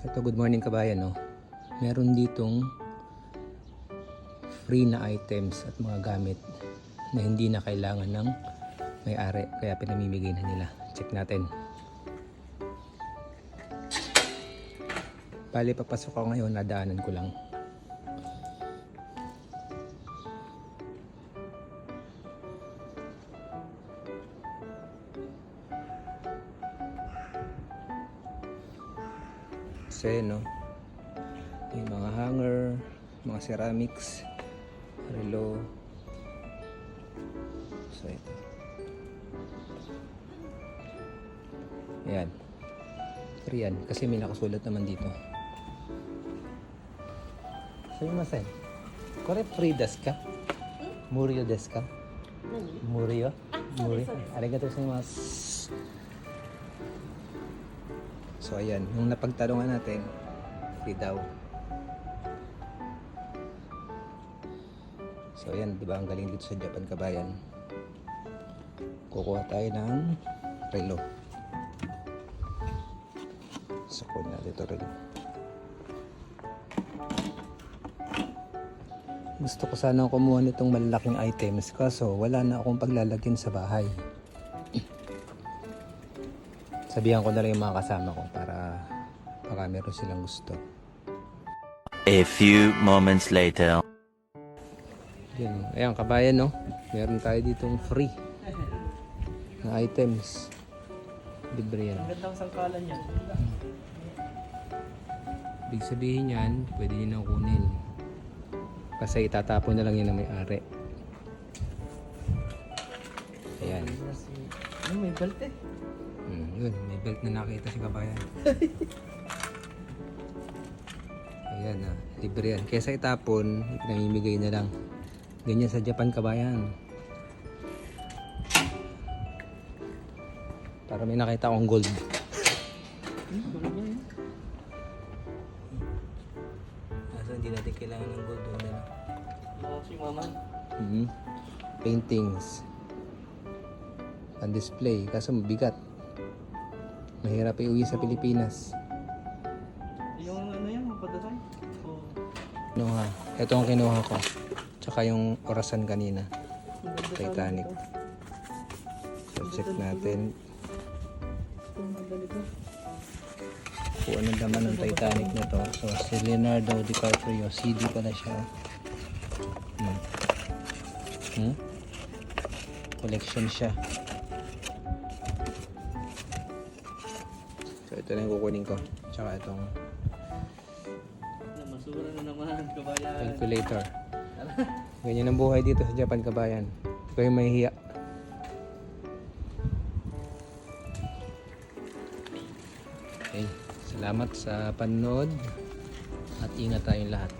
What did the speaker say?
So ito, good morning kabayan, no? Meron ditong free na items at mga gamit na hindi na kailangan ng may-ari. Kaya pinamimigay na nila. Check natin. Bali, papasok ako ngayon, nadaanan ko lang. Kasi, no? May mga hanger, mga ceramics, relo. So, ito. Ayan. Free yan. Kasi may nakasulat naman dito. So, yung masen. Kore free desu ka? Murio desu ka? Murio? Murio. Arigato gozaimasu. So ayan, yung napagtanungan natin, free daw. So ayan, di ba ang galing dito sa Japan kabayan. Kukuha tayo ng relo. So kunin natin ito relo. Gusto ko sana kumuha nitong malalaking items kaso wala na akong paglalagyan sa bahay. Sabihan ko na lang yung mga kasama ko para baka meron silang gusto. A few moments later. Yan. Ayan, kabayan, no? Meron tayo ditong free na items. Libre yan. Ang gandang sangkalan yan. Ibig sabihin yan, pwede nyo na kunin. Kasi itatapon na lang yun ng may-ari. Ayan. Ano, may belt eh. Mm, yun, may belt na nakita si kabayan. Ayan na, libre yan. Kesa itapon, namimigay na lang. Ganyan sa Japan kabayan. Para may nakita akong gold. Hmm. Kaso hindi natin kailangan ng gold doon na. Si mama. Mhm. Paintings. On display. Kaso mabigat. Mahirap iuwi sa Pilipinas. Yung ano yan, mapadasay. Oh, Kinuha. Ito ang kinuha ko. Tsaka yung orasan kanina. ang Titanic. So check natin Ang kung ano naman ng Titanic na to. So si Leonardo DiCaprio. CD pala siya. Hmm. Hmm? Collection siya. Ito na yung kukunin ko. Tsaka itong Namasura na naman, kabayan. calculator. Ganyan ang buhay dito sa Japan kabayan. Hindi kayo mahihiya. Okay. Salamat sa panood at ingat tayong lahat.